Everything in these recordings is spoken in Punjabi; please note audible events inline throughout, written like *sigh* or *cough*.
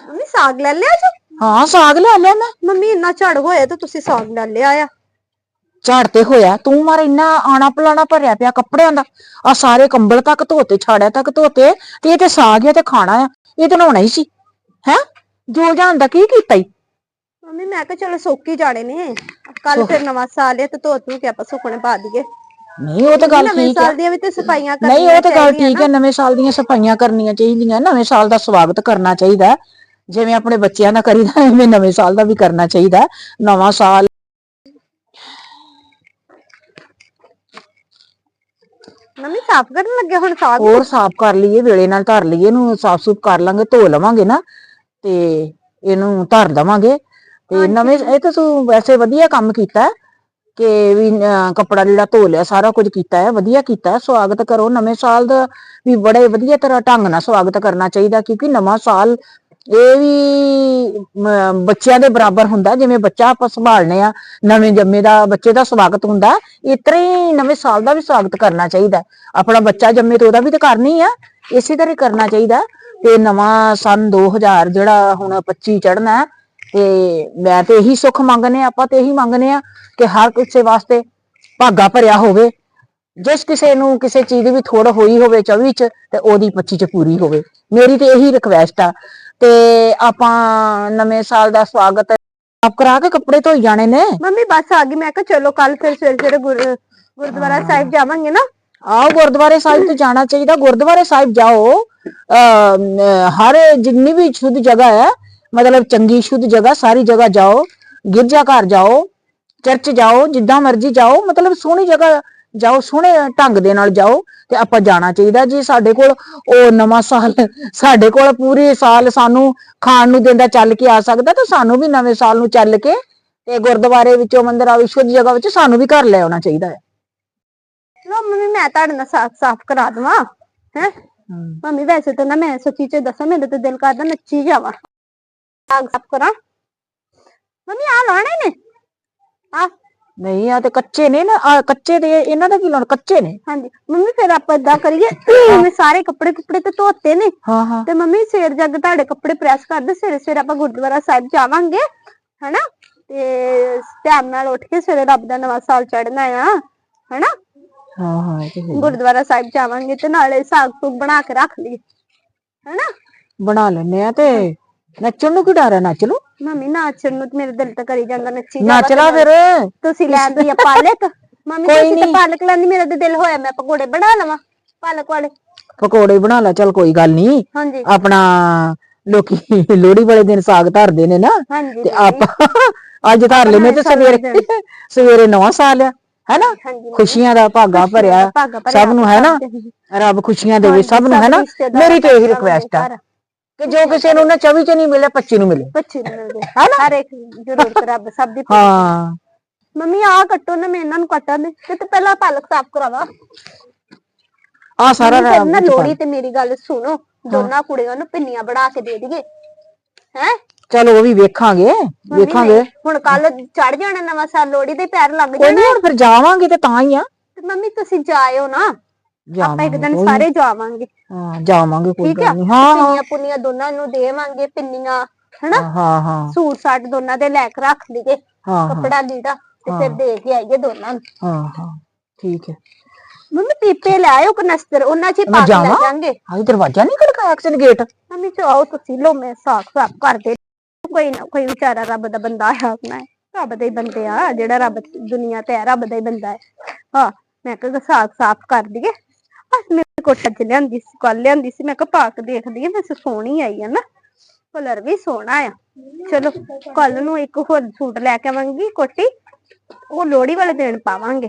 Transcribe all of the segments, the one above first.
ਮੰਮੀ ਸਾਗ ਲੈ ਲਿਆ ਜੀ? ਹਾਂ ਸਾਗ ਲੈ ਲਿਆ ਮੈਂ। ਮੰਮੀ ਇੰਨਾ ਝੜ ਹੋਇਆ ਤੇ ਤੁਸੀਂ ਸਾਗ ਲੈ ਲਿਆ ਆ। ਝਾੜ ਤੇ ਹੋਇਆ। ਤੂੰ ਮਾਰ ਇੰਨਾ ਆਣਾ ਪਲਾਣਾ ਭਰਿਆ ਪਿਆ ਕੱਪੜਿਆਂ ਦਾ। ਆ ਸਾਰੇ ਕੰਬਲ ਤੱਕ ਧੋਤੇ ਛਾੜਿਆ ਤੱਕ ਧੋਤੇ। ਤੇ ਇਹ ਤੇ ਸਾਗ ਆ ਤੇ ਖਾਣਾ ਆ। ਇਹ ਤਾਂ ਨਹਾਉਣਾ ਹੀ ਸੀ। ਹੈ? ਜੋ ਜਾਂਦਾ ਕੀ ਕੀਤਾ ਈ? ਮੰਮੀ ਮੈਂ ਕਿਹਾ ਚਲੋ ਸੋਕੀ ਜਾਣੇ ਨੇ। ਕੱਲ ਫਿਰ ਨਵਾਂ ਸਾਲ ਹੈ ਤੇ ਧੋ ਧੂ ਕੇ ਆਪਾਂ ਸੁੱਕਣੇ ਪਾ ਦਈਏ। ਨਹੀਂ ਉਹ ਤਾਂ ਗੱਲ ਨਵੇਂ ਠੀਕ ਹੈ। ਸਾਲ ਦੀਆਂ ਵੀ ਤੇ ਸਫਾਈਆਂ ਨਹੀਂ ਉਹ ਤਾਂ ਗੱਲ ਚਾਹੀਦੀਆਂ ਠੀਕ ਹੈ ਨਵੇਂ ਸਾਲ ਦੀਆਂ ਸਫਾਈਆਂ ਕਰਨੀਆਂ ਚਾਹੀਦੀਆਂ ਨਵੇਂ ਸਾਲ ਦਾ ਸਵਾਗਤ ਕਰਨਾ ਚਾਹੀਦਾ ਹੈ। ਜਿਵੇਂ ਆਪਣੇ ਬੱਚਿਆਂ ਦਾ ਕਰੀਦਾ ਐਵੇਂ ਨਵੇਂ ਸਾਲ ਦਾ ਵੀ ਕਰਨਾ ਚਾਹੀਦਾ ਹੈ। ਨਵਾਂ ਸਾਲ ਮੰਮੀ ਸਾਫ਼ ਕਰਨ ਲੱਗੇ ਹੁਣ ਸਾਗ ਹੋਰ ਸਾਫ਼ ਕਰ ਲਈਏ ਵੇਲੇ ਨਾਲ ਧਰ ਲਈਏ ਇਹਨੂੰ ਸਾਫ਼ ਸੁਫ ਕਰ ਲਾਂਗੇ ਧੋ ਲਵਾਂਗੇ ਨਾ ਤੇ ਇਹਨੂੰ ਧਰ ਦਵਾਂਗੇ ਤੇ ਨਵੇਂ ਇਹ ਤਾਂ ਤੂੰ ਵੈਸੇ ਵਧੀਆ ਕੰਮ ਕੀਤਾ ਹੈ। ਕਿ ਵੀ ਅਹ, ਕੱਪੜਾ ਜਿਹੜਾ ਧੋ ਲਿਆ ਸਾਰਾ ਕੁਝ ਕੀਤਾ ਹੈ ਵਧੀਆ ਕੀਤਾ ਹੈ ਸਵਾਗਤ ਕਰੋ। ਨਵੇਂ ਸਾਲ ਦਾ ਵੀ ਬੜੇ ਵਧੀਆ ਤਰ੍ਹਾਂ ਢੰਗ ਨਾਲ ਸਵਾਗਤ ਕਰਨਾ ਚਾਹੀਦਾ ਕਿਉਂਕਿ ਨਵਾਂ ਸਾਲ ਇਹ ਵੀ ਮ, ਬੱਚਿਆਂ ਦੇ ਬਰਾਬਰ ਹੁੰਦਾ। ਜਿਵੇਂ ਬੱਚਾ ਆਪਾਂ ਸੰਭਾਲਨੇ ਆ ਨਵੇਂ ਜੰਮੇ ਦਾ ਬੱਚੇ ਦਾ ਸਵਾਗਤ ਹੁੰਦਾ ਇਸ ਤਰ੍ਹਾਂ ਹੀ ਨਵੇਂ ਸਾਲ ਦਾ ਵੀ ਸਵਾਗਤ ਕਰਨਾ ਚਾਹੀਦਾ ਆਪਣਾ ਬੱਚਾ ਜੰਮੇ ਤੇ ਉਹਦਾ ਵੀ ਤਾਂ ਕਰਨਾ ਹੀ ਆ ਇਸੇ ਤਰ੍ਹਾਂ ਹੀ ਕਰਨਾ ਚਾਹੀਦਾ। ਤੇ ਨਵਾਂ ਸਨ 2000 ਜਿਹੜਾ ਹੁਣ 25 ਚੜਨਾ ਹੈ ਤੇ ਮੈਂ ਤੇ ਇਹੀ ਸੁੱਖ ਮੰਗਨੇ ਆਪਾਂ ਤੇ ਇਹੀ ਮੰਗਨੇ ਆ ਕਿ ਹਰ ਕਿਸੇ ਵਾਸਤੇ ਭਾਗਾ ਭਰਿਆ ਹੋਵੇ। ਜਿਸ ਕਿਸੇ ਨੂੰ ਕਿਸੇ ਚੀਜ਼ ਦੀ ਵੀ ਥੋੜ ਹੋਈ ਹੋਵੇ 24 ਚ ਤੇ ਉਹਦੀ 25 ਚ ਪੂਰੀ ਹੋਵੇ। ਮੇਰੀ ਤੇ ਇਹੀ ਰਿਕਵੈਸਟ ਆ। ਤੇ ਆਪਾਂ ਨਵੇਂ ਸਾਲ ਦਾ ਸਵਾਗਤ ਆਪ ਕਰਾ ਕੇ ਕੱਪੜੇ ਧੋਈ ਜਾਣੇ ਨੇ। ਮੰਮੀ ਬਸ ਆ ਗਈ। ਮੈਂ ਕਿਹਾ ਚਲੋ ਕੱਲ ਫਿਰ ਸਵੇਰੇ ਸਵੇਰੇ ਗੁਰ- ਗੁਰਦੁਆਰਾ ਸਾਹਿਬ ਜਾਵਾਂਗੇ ਨਾ। ਆਓ ਗੁਰਦੁਆਰੇ ਸਾਹਿਬ ਤੇ ਜਾਣਾ ਚਾਹੀਦਾ। ਗੁਰਦੁਆਰੇ ਸਾਹਿਬ ਜਾਓ। ਹਰ ਜਿੰਨੀ ਵੀ ਸ਼ੁੱਧ ਜਗ੍ਹਾ ਹੈ ਮਤਲਬ ਚੰਗੀ ਸ਼ੁੱਧ ਜਗ੍ਹਾ ਸਾਰੀ ਜਗ੍ਹਾ ਜਾਓ ਗਿਰਜਾ ਘਰ ਜਾਓ ਚਰਚ ਜਾਓ ਜਿੱਦਾਂ ਮਰਜ਼ੀ ਜਾਓ ਮਤਲਬ ਸੋਹਣੀ ਜਗ੍ਹਾ ਜਾਓ ਸੋਹਣੇ ਢੰਗ ਦੇ ਨਾਲ ਜਾਓ ਤੇ ਆਪਾਂ ਜਾਣਾ ਚਾਹੀਦਾ। ਜੀ ਸਾਡੇ ਕੋਲ ਉਹ ਨਵਾਂ ਸਾਲ ਸਾਡੇ ਕੋਲ ਪੂਰੇ ਸਾਲ ਸਾਨੂੰ ਖਾਣ ਨੂੰ ਦਿੰਦਾ ਚੱਲ ਕੇ ਆ ਸਕਦਾ ਤੇ ਸਾਨੂੰ ਵੀ ਨਵੇਂ ਸਾਲ ਨੂੰ ਚੱਲ ਕੇ ਤੇ ਗੁਰਦੁਆਰੇ ਵਿੱਚੋਂ ਮੰਦਿਰਾਂ ਵਿੱਚ ਜਗ੍ਹਾ ਵਿੱਚ ਸਾਨੂੰ ਵੀ ਘਰ ਲੈ ਆਉਣਾ ਚਾਹੀਦਾ ਹੈ। ਲੋ ਮੰਮੀ ਮੈਂ ਤੁਹਾਡੇ ਨਾਲ ਸਾਫ਼ ਸਾਫ਼ ਕਰਾ ਦਵਾਂ ਹੈ? ਮੰਮੀ ਵੈਸੇ ਤਾਂ ਨਾ ਮੈਂ ਸੱਚੀ ਚ ਦੱਸਾਂ ਮੇਰੇ ਤੇ ਦਿਲ ਕਰਦਾ ਨੱਚੀ ਜਾਵਾਂ। ਸਾਗ ਸਾਫ਼ ਕਰਾਂ। ਮੰਮੀ ਆ ਲਾਣੇ ਨੇ ਆ ਨਹੀਂ ਆ ਤੇ ਕੱਚੇ ਨੇ ਨਾ ਆਹ ਕੱਚੇ ਤੇ ਇਹਨਾਂ ਦਾ ਕੀ ਲਾਉਣਾ? ਕੱਚੇ ਨੇ? ਹਾਂਜੀ। ਮੰਮੀ ਫਿਰ ਆਪਾਂ ਏਦਾਂ ਕਰੀਏ। ਮੈਂ ਸਾਰੇ ਕੱਪੜੇ ਕੁੱਪੜੇ ਤੇ ਧੋਤੇ ਨੇ। ਹਾਂ ਹਾਂ। ਤੇ ਮੰਮੀ ਸਵੇਰ ਜੱਗ ਤੁਹਾਡੇ ਕੱਪੜੇ ਪ੍ਰੈਸ ਕਰਦੇ ਸਵੇਰੇ ਸਵੇਰੇ ਆਪਾਂ ਗੁਰਦੁਆਰਾ ਸਾਹਿਬ ਜਾਵਾਂਗੇ ਹਨਾ? ਤੇ ਟਾਈਮ ਨਾਲ ਉੱਠ ਕੇ ਸਵੇਰੇ ਰੱਬ ਦਾ ਨਵਾਂ ਸਾਲ ਚੜ੍ਹਨਾ ਆ ਹਨਾ? ਹਾਂ ਹਾਂ ਇਹ ਤੇ ਹੈ। ਗੁਰਦੁਆਰਾ ਸਾਹਿਬ ਜਾਵਾਂਗੇ ਤੇ ਨਾਲੇ ਸਾਗ ਸੁਗ ਬਣਾ ਕੇ ਰੱਖ ਲਈ ਹਨਾ? ਬਣਾ ਲੈਨੇ ਆ ਤੇ। ਨੱਚਣ ਨੂੰ ਕੀ ਡਰ ਹੈ? ਨੱਚ ਲੋ ਮੰਮੀ ਨਾਚਣ ਨੂੰ ਤੇ ਮੇਰੇ ਦਿਲ ਤੇ ਕਰੀ ਜਾਂਦਾ ਨੱਚੀ ਨੱਚ ਲਾ ਫਿਰ। ਤੁਸੀਂ ਲੈਂਦੀ ਆ ਪਾਲਕ। ਮੰਮੀ ਕੋਈ ਤੁਸੀਂ ਤਾਂ ਨੀ। ਪਾਲਕ ਲੈਂਦੀ ਮੇਰਾ ਤੇ ਦਿਲ ਹੋਇਆ ਮੈਂ ਪਕੌੜੇ ਬਣਾ ਲਵਾਂ ਪਾਲਕ ਵਾਲੇ। ਪਕੌੜੇ ਬਣਾ ਲੈ ਚਲ ਕੋਈ ਗੱਲ ਨਹੀਂ। ਹਾਂਜੀ। ਆਪਣਾ ਲੋਕੀ ਲੋਹੜੀ ਵਾਲੇ ਦਿਨ ਸਾਗ ਧਰਦੇ ਨੇ ਨਾ। ਹਾਂਜੀ ਤੇ ਆਪਾਂ ਅੱਜ ਧਰ ਲੈਨੇ ਤੇ ਸਵੇਰੇ ਸਵੇਰੇ ਨਵਾਂ ਸਾਲ ਆ ਹੈਨਾ? ਹਾਂਜੀ ਖੁਸ਼ੀਆਂ ਦਾ ਭਾਗਾ ਭਰਿਆ ਭਾਗਾ ਭਰਿਆ ਸਭ ਨੂੰ ਹੈ ਨਾ ਰੱਬ ਖੁਸ਼ੀਆਂ ਦੇਵੇ ਸਭ ਨੂੰ ਹੈ ਨਾ ਮੇਰੀ ਤੇ ਇਹੀ ਰਿਕੁਐਸਟ ਆ। ਕਿ ਜੋ ਕਿਸੇ ਨੂੰ ਨਾ 24 ਚ ਨਹੀਂ ਮਿਲੇ 25 ਨੂੰ ਮਿਲੇ ਬੱਚੇ ਨੂੰ ਮਿਲਦੇ ਹੈਨਾ? ਹਰ ਇੱਕ ਜ਼ਰੂਰਤ ਰੱਬ ਸਭ ਦੀ ਹਾਂ। ਮੰਮੀ ਆ ਕੱਟੋ ਨਾ ਮੈਂ ਇਹਨਾਂ ਨੂੰ ਕੱਟਾਂ ਦੇ ਤੇ ਤੇ ਪਹਿਲਾਂ ਪਾਲਕ ਸਾਫ਼ ਕਰਾਵਾ। ਆ ਸਾਰਾ ਫਿਰ ਨਾ ਲੋੜੀ ਤੇ ਮੇਰੀ ਗੱਲ ਸੁਣੋ। ਦੋਨਾਂ ਕੁੜੀਆਂ ਨੂੰ ਪਿੰਨੀਆਂ ਬਣਾ ਕੇ ਦੇ ਦਈਏ। ਹੈ? ਚਲੋ ਉਹ ਵੀ ਵੇਖਾਂਗੇ ਵੇਖਾਂਗੇ। ਹੁਣ ਕੱਲ ਚੜ ਜਾਣਾ ਨਵਾਂ ਸਾਲ ਲੋੜੀ ਦੇ ਪੈਰ ਲੱਗ ਜਾਣਾ। ਹੁਣ ਫਿਰ ਜਾਵਾਂਗੇ ਤੇ ਤਾਂ ਹੀ ਆ। ਮੰਮੀ ਤੁਸੀਂ ਜਾਇਓ ਨਾ। ਆਪਾਂ ਇੱਕ ਦਿਨ। ਸਾਰੇ ਜਾਵਾਂਗੇ। ਹਾਂ ਜਾਵਾਂਗੇ ਕੋਈ ਗੱਲ ਨਹੀਂ। ਹਾਂ ਹਾਂ। ਪਿੰਨੀਆਂ ਪੁੰਨੀਆਂ ਦੋਨਾਂ ਨੂੰ ਦੇਵਾਂਗੇ ਪਿੰਨੀਆਂ ਹਨਾ? ਹਾਂ ਹਾਂ ਸੂਟ ਸਾਟ ਦੋਨਾਂ ਦੇ ਲੈ ਕੇ ਰੱਖ ਲਈਏ ਕੱਪੜਾ ਲੀੜਾ ਤੇ ਫਿਰ ਦੇ ਕੇ ਆਈਏ ਦੋਨਾਂ ਨੂੰ। ਹਾਂ ਹਾਂ। ਠੀਕ ਹੈ। ਮੰਮੀ ਪੀਪੇ ਲੈ ਆਇਓ ਕਨਸਤਰ ਉਹਨਾਂ ਚ ਮੈਂ ਪਾ ਕੇ ਲੈ? ਜਾਾਂਗੇ। ਹਾਂ ਦਰਵਾਜ਼ਾ ਨਹੀਂ ਖੜਕਾਇਆ ਕਿਸੇ ਨੇ ਗੇਟ ਮੰਮੀ ਚਾਹੋ ਤੁਸੀਂ ਲੋ ਮੈਂ ਸਾਫ਼ ਸਾਫ਼ ਕਰ ਦੇ ਕੋਈ ਨਾ ਕੋਈ ਵਿਚਾਰਾ ਰੱਬ ਦਾ ਬੰਦਾ ਆ ਆਪਣਾ। ਰੱਬ ਦੇ ਬੰਦੇ ਆ ਜਿਹੜਾ ਰੱਬ ਦੁਨੀਆ ਤੇ ਹੈ ਰੱਬ ਦਾ ਹੀ ਬੰਦਾ ਹੈ। ਹਾਂ ਮੈਂ ਕਿਹਾ ਸਾਫ਼ ਸਾਫ਼ ਕਰ ਦਈਏ। ਬਸ ਮੇਰੇ ਕੋਲ ਅੱਜ ਲਿਆਂਦੀ ਸੀ ਕੱਲ ਲਿਆਂਦੀ ਸੀ, ਮੈਂ ਕਿਹਾ ਪਾ ਕੇ ਦੇਖਦੀ ਆ ਵੈਸੇ ਸੋਹਣੀ ਆਈ ਆ ਨਾ, ਕਲਰ ਵੀ ਸੋਹਣਾ ਆ। ਚਲੋ ਕੱਲ ਨੂੰ ਇੱਕ ਹੋਰ ਸੂਟ ਲੈ ਕੇ ਆਵਾਂਗੀ ਕੋਟੀ, ਉਹ ਲੋਹੜੀ ਵਾਲੇ ਦਿਨ ਪਾਵਾਂਗੇ।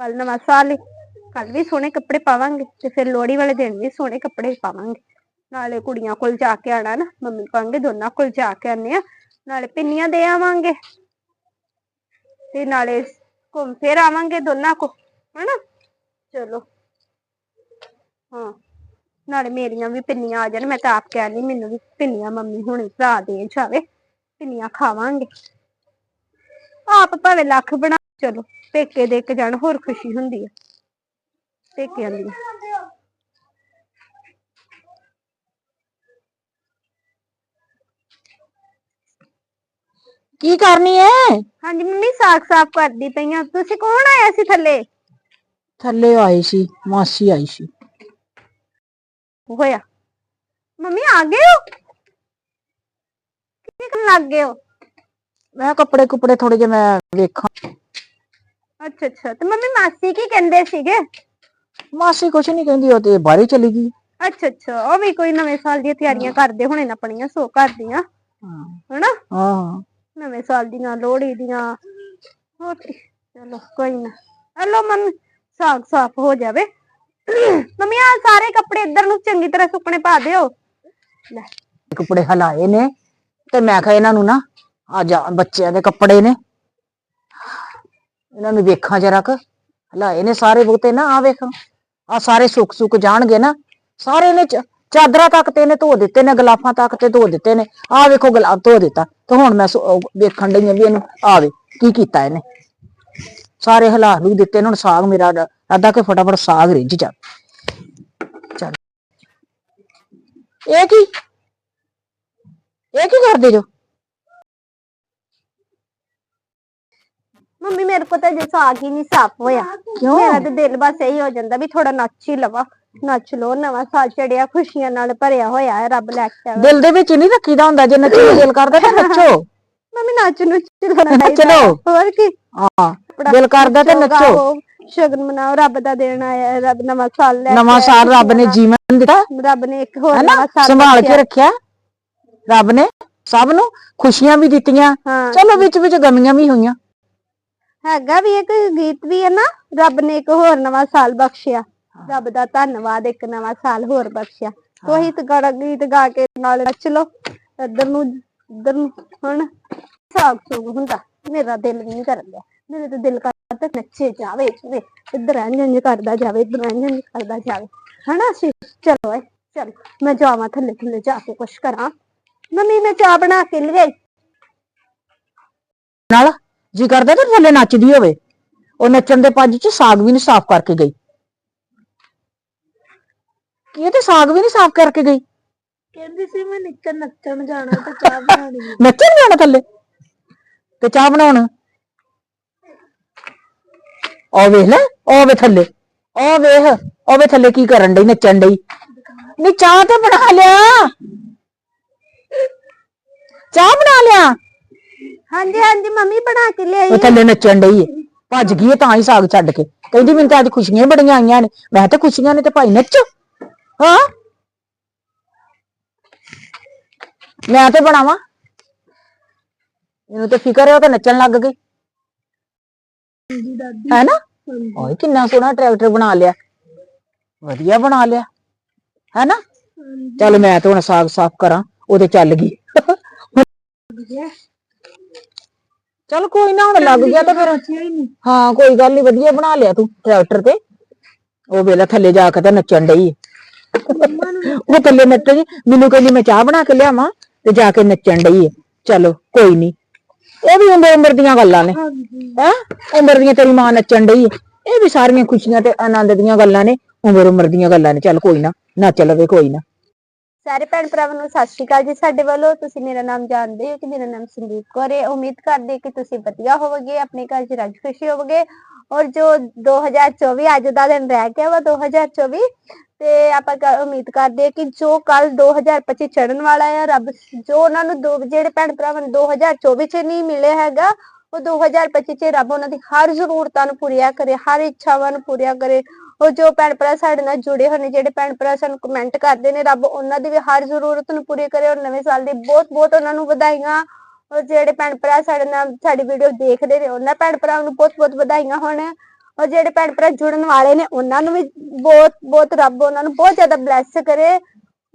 ਕੱਲ ਨਵਾਂ ਸਾਲ ਕੱਲ ਵੀ ਸੋਹਣੇ ਕੱਪੜੇ ਪਾਵਾਂਗੇ ਤੇ ਫਿਰ ਲੋਹੜੀ ਵਾਲੇ ਦਿਨ ਵੀ ਸੋਹਣੇ ਕੱਪੜੇ ਪਾਵਾਂਗੇ। ਨਾਲੇ ਕੁੜੀਆਂ ਕੋਲ ਜਾ ਕੇ ਆਣਾ ਨਾ, ਮੰਮੀ ਕਹਾਂਗੇ ਦੋਨਾਂ ਕੋਲ ਜਾ ਕੇ ਆਨੇ ਆ ਨਾਲੇ ਪਿੰਨੀਆਂ ਦੇ ਆਵਾਂਗੇ। ਤੇ ਨਾਲੇ ਘੁੰਮ ਫਿਰ ਆਵਾਂਗੇ ਦੋਨਾਂ ਕੋ ਹਨਾ? ਚਲੋ। ਨਾਲੇ ਮੇਰੀਆਂ ਵੀ ਪਿੰਨੀਆਂ ਆ ਜਾਣ ਮੈਂ ਤਾਂ ਆਪ ਕਹਿੰਦੀ ਮੈਨੂੰ ਵੀ ਪਿੰਨੀਆਂ ਮੰਮੀ ਹੁਣੇ ਭਰਾ ਦੇ ਜਾਵੇ ਪਿੰਨੀਆਂ ਖਾਵਾਂਗੇ। ਆਪ ਭਾਵੇਂ ਲੱਖ ਬਣਾ ਚਲੋ ਪੇਕੇ ਦੇ ਕੇ ਜਾਣ ਹੋਰ ਖੁਸ਼ੀ ਹੁੰਦੀ ਆ। ਪੇਕੇ ਆਂਦੀ ਕੀ ਕਰਨੀ ਏ ਹਾਂਜੀ ਮੰਮੀ ਸਾਗ ਸਾਫ਼ ਕਰਦੀ ਪਈਆਂ ਤੁਸੀਂ ਕੌਣ ਆਇਆ ਸੀ ਥੱਲੇ? ਥੱਲੇ ਆਈ ਸੀ ਮਾਸੀ ਆਈ ਸੀ। ਹੋਇਆ। ਮੰਮੀ ਆ ਗਏ ਹੋ? ਕਿੱਥੇ ਕਰਨ ਲੱਗ ਗਏ ਹੋ? ਮੈਂ ਕੱਪੜੇ ਕੁਪੜੇ ਥੋੜੇ ਜਿਹੇ ਮੈਂ ਵੇਖਾਂ। ਅੱਛਾ ਅੱਛਾ। ਤੇ ਮੰਮੀ ਮਾਸੀ ਕੀ ਕਹਿੰਦੇ ਸੀਗੇ? ਮਾਸੀ ਕੁਛ ਨਹੀਂ ਕਹਿੰਦੀ ਉਹ ਤੇ ਬਾਹਰ ਹੀ ਚਲੀ ਗਈ। ਅੱਛਾ ਅੱਛਾ। ਉਹ ਵੀ ਕੋਈ ਨਵੇਂ ਸਾਲ ਦੀਆਂ ਤਿਆਰੀਆਂ ਕਰਦੇ ਹੋਣੇ ਨਾ ਆਪਣੀਆਂ ਸੋ ਕਰਦੀਆਂ। ਹਾਂ। ਹਨਾ? ਹਾਂ। ਨਵੇਂ ਸਾਲ ਦੀਆਂ ਲੋਹੜੀ ਦੀਆਂ। ਹੋਰ ਕੀ, ਚਲੋ ਕੋਈ ਨਾ। ਹਲੋ ਮੰਮੀ ਸਾਗ ਸਾਫ਼ ਹੋ ਜਾਵੇ। ਮੰਮੀ ਆ ਸਾਰੇ ਕੱਪੜੇ ਇੱਧਰ ਨੂੰ ਚੰਗੀ ਤਰ੍ਹਾਂ ਸੁੱਕਣੇ ਪਾ ਦਿਓ। ਲੈ। ਕੱਪੜੇ ਹਲਾਏ ਨੇ ਤੇ ਮੈਂ ਕਿਹਾ ਇਹਨਾਂ ਨੂੰ ਨਾ ਆ ਜਾ ਬੱਚਿਆਂ ਦੇ ਕੱਪੜੇ ਨੇ। ਇਹਨਾਂ ਨੂੰ ਵੇਖਾਂ ਜਰਾ ਕ। ਹਲਾਏ ਨੇ ਸਾਰੇ ਬਹੁਤੇ ਨਾ ਆ ਵੇਖ। ਆ ਸਾਰੇ ਸੁੱਕ ਸੁੱਕ ਜਾਣਗੇ ਨਾ। ਸਾਰੇ ਨੇ ਚਾਦਰਾਂ ਤੱਕ ਤੇ ਇਹਨੇ ਧੋ ਦਿੱਤੇ ਨੇ ਗਲਾਫਾਂ ਤੱਕ ਤੇ ਧੋ ਦਿੱਤੇ ਨੇ। ਆ ਵੇਖੋ ਗਲਾਫ ਧੋ ਦਿੱਤਾ। ਤੇ ਹੁਣ ਮੈਂ ਵੇਖਣ ਡਈ ਵੀ ਇਹਨੂੰ ਆਵੇ ਕੀ ਕੀਤਾ ਇਹਨੇ। ਸਾਰੇ ਹਲਾ ਹਲੂ ਦਿੱਤੇ ਨੇ ਹੁਣ ਸਾਗ ਮੇਰਾ ਅੱਧਾ ਕੇ ਫਟਾਫਟ ਸਾਗ ਰਿੱਝ ਜਾ। ਚੱਲ। ਇਹ ਕੀ? ਇਹ ਕੀ ਕਰਦੇ ਜੋ? ਮੰਮੀ ਮੇਰੇ ਕੋ ਤਾਂ ਜੇ ਸਾਗ ਹੀ ਨਹੀਂ ਸਾਫ਼ ਹੋਇਆ। ਕਿਉਂ? ਮੇਰਾ ਤੇ ਦਿਲ ਬਸ ਇਹੀ ਹੋ ਜਾਂਦਾ ਵੀ ਥੋੜਾ ਨੱਚ ਹੀ ਲਵਾ। ਨੱਚ ਲੋ ਨਵਾਂ ਸਾਲ ਚੜਿਆ ਖੁਸ਼ੀਆਂ ਨਾਲ ਭਰਿਆ ਹੋਇਆ ਹੈ ਰੱਬ ਲੈ ਕੇ ਆਇਆ ਦਿਲ ਦੇ ਵਿੱਚ ਨਹੀਂ ਰੱਖੀਦਾ ਹੁੰਦਾ ਜੇ ਨੱਚਣ ਨੂੰ ਦਿਲ ਕਰਦਾ ਤਾਂ *laughs* ਨੱਚੋ। ਮੰਮੀ ਨੱਚ ਨੂੰ ਚਲਾਉਣਾ ਚਲੋ। ਹੋਰ ਕੀ? ਹਾਂ ਆਪਣਾ ਦਿਲ ਕਰਦਾ ਤੇ ਨੱਚੋ। ਗਾਓ, ਸ਼ਗਨ ਮਨਾਓ ਰੱਬ ਦਾ ਦੇਣ ਆਇਆ ਹੈ, ਰੱਬ ਨਵਾਂ ਸਾਲ ਲੈ ਨਵਾਂ ਸਾਲ ਰੱਬ ਨੇ ਜੀਵਨ ਦਿੱਤਾ। ਰੱਬ ਨੇ ਇੱਕ ਹੋਰ ਨਵਾਂ ਸਾਲ ਸੰਭਾਲ। ਕੇ ਰੱਖਿਆ। ਰੱਬ ਨੇ ਸਭ ਨੂੰ ਖੁਸ਼ੀਆਂ ਵੀ ਦਿੱਤੀਆਂ। ਹਾਂ। ਚਲੋ ਵਿੱਚ ਵਿੱਚ ਗਮੀਆਂ ਵੀ ਹੋਈਆਂ। ਹੈਗਾ ਵੀ ਇੱਕ ਗੀਤ ਵੀ ਹੈ ਨਾ ਰੱਬ ਨੇ ਇੱਕ ਹੋਰ ਨਵਾਂ ਸਾਲ ਬਖਸ਼ਿਆ। ਰੱਬ ਦਾ ਧੰਨਵਾਦ ਇੱਕ ਨਵਾਂ ਸਾਲ ਹੋਰ ਬਖਸ਼ਿਆ। ਉਹੀ ਤੇ ਗਾਣਾ ਗੀਤ ਗਾ ਕੇ ਨਾਲ ਨੱਚ ਲੋ ਇੱਧਰ ਨੂੰ ਇੱਧਰ ਨੂੰ ਹੁਣ ਸਾਗ ਸੂਗ ਹੁੰਦਾ, ਮੇਰਾ ਦਿਲ ਵੀ ਨਹੀਂ ਕਰਦਾ ਮੇਰੇ ਤਾਂ ਦਿਲ ਕਰਦਾ ਨੱਚੇ ਜਾਵੇ ਜਾਵੇ ਇੱਧਰ ਇੰਝ ਇੰਝ ਕਰਦਾ ਜਾਵੇ, ਇੱਧਰ ਇੰਝ ਇੰਝ ਕਰਦਾ ਜਾਵੇ। ਹਨਾ ਸੀ? ਚਲੋ ਏ ਚਲ, ਮੈਂ ਜਾਵਾਂ ਥੱਲੇ ਥੱਲੇ ਜਾ ਕੇ ਕੁਛ ਕਰਾਂ। ਮੰਮੀ, ਮੈਂ ਚਾਹ ਬਣਾ ਕੇ ਲਿਆਈ। ਨਾਲ, ਜੀ ਕਰਦਾ ਤੇ ਥੱਲੇ ਨੱਚਦੀ ਹੋਵੇ। ਉਹ ਨੱਚਣ ਦੇ ਪੰਜ ਚ ਸਾਗ ਵੀ ਨਹੀਂ ਸਾਫ਼ ਕਰਕੇ ਗਈ। ਕੀ ਇਹ ਤੇ ਸਾਗ ਵੀ ਨਹੀਂ ਸਾਫ਼ ਕਰਕੇ ਗਈ? ਕਹਿੰਦੀ ਸੀ ਮੈਂ ਨਿੱਕਰ ਨੱਚਣ ਜਾਣਾ ਤੇ ਚਾਹ ਬਣਾਉਣੀ ਨੱਚਣ ਜਾਣਾ ਥੱਲੇ? ਤੇ ਚਾਹ ਬਣਾਉਣ? ਉਹ ਵੇਖ ਲੈ ਉਹ ਵੇ ਥੱਲੇ। ਉਹ ਵੇਖ ਉਹ ਵੇ ਥੱਲੇ ਕੀ ਕਰਨ ਡਈ ਨੱਚਣ ਡਈ। ਨੀ ਚਾਹ ਤੇ ਬਣਾ ਲਿਆ। ਚਾਹ ਬਣਾ ਲਿਆ? ਹਾਂਜੀ ਹਾਂਜੀ ਮੰਮੀ ਬਣਾ ਕੇ ਲਿਆਈ ਉਹ ਥੱਲੇ ਨੱਚਣ ਡਈ ਏ। ਭੱਜ ਗਈ ਏ ਤਾਂ ਹੀ ਸਾਗ ਛੱਡ ਕੇ। ਕਹਿੰਦੀ ਮੈਨੂੰ ਤਾਂ ਅੱਜ ਖੁਸ਼ੀਆਂ ਹੀ ਬੜੀਆਂ ਆਈਆਂ ਨੇ। ਮੈਂ ਤੇ ਖੁਸ਼ੀਆਂ ਨੇ ਤੇ ਭਾਈ ਨੱਚੋ। ਹਾਂ? ਮੈਂ ਤੇ ਬਣਾਵਾਂ। ਇਹਨੂੰ ਤੇ ਫਿਕਰ ਹੈ, ਉਹ ਤੇ ਨੱਚਣ ਲੱਗ ਗਈ ਹੈ ਨਾ ਓਏ, ਕਿੰਨਾ ਸੋਹਣਾ ਟਰੈਕਟਰ ਬਣਾ ਲਿਆ। ਵਧੀਆ ਬਣਾ ਲਿਆ। ਹੈ ਨਾ ਚੱਲ ਮੈਂ ਤੇ ਹੁਣ ਸਾਗ ਸਾਫ਼ ਕਰਾਂ, ਉਹ ਤੇ ਚੱਲ ਗਈ। ਚੱਲ ਕੋਈ ਨਾ, ਹੁਣ ਲੱਗ ਗਿਆ ਤਾਂ ਫਿਰ। ਹਾਂ, ਕੋਈ ਗੱਲ ਨਹੀਂ ਵਧੀਆ ਬਣਾ ਲਿਆ ਤੂੰ ਟਰੈਕਟਰ ਤੇ। ਉਹ ਵੇਲਾ ਥੱਲੇ ਜਾ ਕੇ ਤਾਂ ਨੱਚਣ ਡਈ। ਉਹ ਥੱਲੇ ਨੱਚੀ ਮੈਨੂੰ ਕਹਿੰਦੀ, ਮੈਂ ਚਾਹ ਬਣਾ ਕੇ ਲਿਆਵਾਂ। ਤੇ ਜਾ ਕੇ ਨੱਚਣ ਡਈ ਏ। ਚਲੋ ਕੋਈ ਨਹੀਂ ਇਹ ਵੀ ਉਮਰ ਉਮਰ ਦੀਆਂ ਗੱਲਾਂ ਨੇ। ਹੈ? ਉਮਰ ਦੀਆਂ ਤੇਰੀ ਮਾਂ ਨੱਚਣ ਡਈ ਏ। ਇਹ ਵੀ ਸਾਰੀਆਂ ਖੁਸ਼ੀਆਂ ਤੇ ਆਨੰਦ ਦੀਆਂ ਗੱਲਾਂ ਨੇ। ਉਮਰ ਉਮਰ ਦੀਆਂ ਗੱਲਾਂ ਨੇ। ਚੱਲ ਕੋਈ ਨਾ। ਨੱਚ ਲਵੇ ਕੋਈ ਨਾ। ਸਾਰੇ ਭੈਣ ਭਰਾਵਾਂ ਨੂੰ ਸਤਿ ਸ਼੍ਰੀ ਅਕਾਲ ਜੀ ਸਾਡੇ ਵੱਲੋਂ। ਤੁਸੀਂ ਮੇਰਾ ਨਾਮ ਜਾਣਦੇ ਹੋ ਕਿ ਮੇਰਾ ਨਾਮ ਸੰਦੀਪ ਕੌਰ ਹੈ ਉਮੀਦ ਕਰਦੇ ਕਿ ਤੁਸੀਂ ਵਧੀਆ ਹੋਵੋਗੇ ਆਪਣੇ ਘਰ 'ਚ ਰੱਜ ਖੁਸ਼ੀ ਹੋਵੋਗੇ। ਔਰ ਜੋ 2024 ਅੱਜ ਦਾ ਦਿਨ ਰਹਿ ਗਿਆ ਵਾ 2024 ਤੇ ਆਪਾਂ ਉਮੀਦ ਕਰਦੇ ਹਾਂ ਕਿ ਜੋ ਕੱਲ 2025 ਚੜਨ ਵਾਲਾ ਹੈ ਰੱਬ ਜੋ ਉਹਨਾਂ ਨੂੰ ਜਿਹੜੇ ਭੈਣ ਭਰਾਵਾਂ ਨੂੰ 2024 ਚ ਨਹੀਂ ਮਿਲਿਆ ਹੈਗਾ, ਉਹ 2025 ਚ ਰੱਬ ਉਹਨਾਂ ਦੀ ਹਰ ਜ਼ਰੂਰਤਾਂ ਨੂੰ ਪੂਰੀਆਂ ਕਰੇ, ਹਰ ਇੱਛਾਵਾਂ ਨੂੰ ਪੂਰੀਆਂ ਕਰੇ। ਉਹ ਜੋ ਭੈਣ ਭਰਾ ਸਾਡੇ ਨਾਲ ਜੁੜੇ ਹੋਏ ਨੇ, ਜਿਹੜੇ ਭੈਣ ਭਰਾ ਸਾਨੂੰ ਕਮੈਂਟ ਕਰਦੇ ਨੇ, ਰੱਬ ਉਹਨਾਂ ਦੀ ਵੀ ਹਰ ਜ਼ਰੂਰਤ ਨੂੰ ਪੂਰੀ ਕਰੇ ਔਰ ਨਵੇਂ ਸਾਲ ਦੀ ਬਹੁਤ ਬਹੁਤ ਉਹਨਾਂ ਨੂੰ ਵਧਾਈਆਂ। ਔਰ ਜਿਹੜੇ ਭੈਣ ਭਰਾ ਸਾਡੇ ਨਾਲ ਸਾਡੀ ਵੀਡੀਓ ਦੇਖਦੇ ਨੇ ਉਹਨਾਂ ਭੈਣ ਭਰਾਵਾਂ ਨੂੰ ਬਹੁਤ ਬਹੁਤ ਵਧਾਈਆਂ ਹੋਣ। ਔਰ ਜਿਹੜੇ ਭੈਣ ਭਰਾ ਜੁੜਨ ਵਾਲੇ ਨੇ ਉਹਨਾਂ ਨੂੰ ਵੀ ਬਹੁਤ ਬਹੁਤ ਰੱਬ ਉਹਨਾਂ ਨੂੰ ਬਹੁਤ ਜ਼ਿਆਦਾ ਬਲੈਸ ਕਰੇ।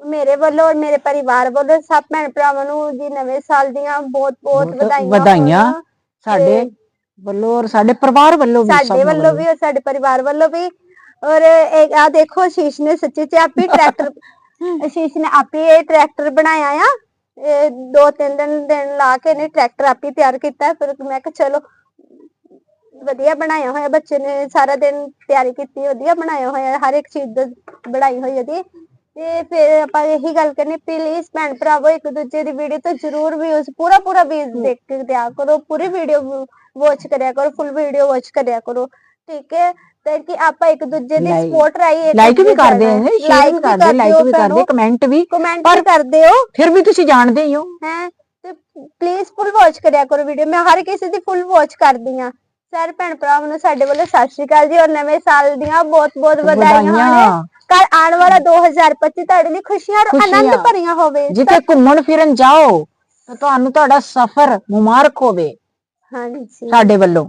ਮੇਰੇ ਵੱਲੋਂ ਔਰ ਮੇਰੇ ਪਰਿਵਾਰ ਵੱਲੋਂ ਸਭ ਭੈਣ ਭਰਾਵਾਂ ਨੂੰ ਜੀ ਨਵੇਂ ਸਾਲ ਦੀਆਂ ਬਹੁਤ ਬਹੁਤ ਬਹੁਤ ਵਧਾਈਆਂ ਵਧਾਈਆਂ। ਸਾਡੇ ਵੱਲੋਂ ਔਰ ਸਾਡੇ ਪਰਿਵਾਰ ਵੱਲੋਂ ਵੀ ਸਾਡੇ ਵੱਲੋਂ ਵੀ ਔਰ ਸਾਡੇ ਪਰਿਵਾਰ ਵੱਲੋਂ ਵੀ। ਔਰ ਇਹ ਆ ਦੇਖੋ ਆਸ਼ੀਸ਼ ਨੇ ਸੱਚੀ ਚ ਆਪੇ *laughs* ਟਰੈਕਟਰ ਆਸ਼ੀਸ਼ ਨੇ ਆਪੇ ਇਹ ਟਰੈਕਟਰ ਬਣਾਇਆ ਆ। ਇਹ ਦੋ ਤਿੰਨ ਦਿਨ ਦਿਨ ਲਾ ਕੇ ਨੇ ਟਰੈਕਟਰ ਆਪੇ ਤਿਆਰ ਕੀਤਾ। ਫਿਰ ਮੈਂ ਕਿਹਾ, ਚਲੋ, ਵਧੀਆ ਬਣਾਇਆ ਹੋਇਆ ਬੱਚੇ ਨੇ, ਸਾਰਾ ਦਿਨ ਤਿਆਰੀ ਕੀਤੀ, ਵਧੀਆ ਬਣਾਇਆ ਹੋਇਆ, ਹਰ ਇੱਕ ਚੀਜ਼ ਦਾ ਬਣਾਈ ਹੋਈ ਉਹਦੀ। ਤੇ ਫਿਰ ਆਪਾਂ ਇਹੀ ਗੱਲ ਕਰਨੀ ਪਲੀਜ਼ ਭੈਣ ਭਰਾਵੋ, ਇੱਕ ਦੂਜੇ ਦੀ ਵੀਡੀਓ ਤੋਂ ਜ਼ਰੂਰ ਵਿਊਜ਼ ਪੂਰਾ ਪੂਰਾ ਵੀਡੀਓ ਦੇਖ ਕੇ ਦਿਆ ਕਰੋ, ਪੂਰੀ ਵੀਡੀਓ ਵਾਚ ਕਰਿਆ ਕਰੋ ਫੁੱਲ ਵੀਡੀਓ ਵਾਚ ਕਰਿਆ ਕਰੋ, ਠੀਕ ਹੈ? ਤਾਂ ਕਿ ਆਪਾਂ ਇੱਕ ਦੂਜੇ ਦੀ ਸਪੋਰਟ ਰਾਈ ਲਾਈਕ ਵੀ ਕਰਦੇ ਨੇ ਸ਼ੇਅਰ ਵੀ ਕਰਦੇ ਲਾਈਕ ਵੀ ਕਰਦੇ ਕਮੈਂਟ ਵੀ। ਕਮੈਂਟ ਵੀ ਕਰਦੇ ਹੋ। ਫਿਰ ਵੀ ਤੁਸੀਂ ਜਾਣਦੇ ਹੀ ਹੋ। ਹੈ ਤੇ ਪਲੀਜ਼ ਫੁੱਲ ਵਾਚ ਕਰਿਆ ਕਰੋ ਵੀਡੀਓ ਮੈਂ ਹਰ ਕਿਸੇ ਦੀ ਫੁੱਲ ਵਾਚ ਕਰਦੀ ਆ ਸਾਰੇ ਭੈਣ ਭਰਾਵਾਂ ਨੂੰ ਸਾਡੇ ਵੱਲੋਂ ਸਤਿ ਸ਼੍ਰੀ ਅਕਾਲ ਜੀ। ਔਰ ਨਵੇਂ ਸਾਲ ਦੀਆਂ ਬਹੁਤ ਬਹੁਤ ਵਧਾਈਆਂ। ਹੋਣ ਕੱਲ ਆਉਣ ਵਾਲਾ 2025 ਤੁਹਾਡੇ ਲਈ ਖੁਸ਼ੀਆਂ ਔਰ ਆਨੰਦ। ਭਰੀਆਂ ਹੋਵੇ। ਜਿੱਥੇ ਘੁੰਮਣ ਫਿਰਨ ਜਾਓ ਤਾਂ ਤੁਹਾਨੂੰ ਤੁਹਾਡਾ ਸਫ਼ਰ ਮੁਬਾਰਕ ਹੋਵੇ। ਹਾਂਜੀ। ਸਾਡੇ ਵੱਲੋਂ।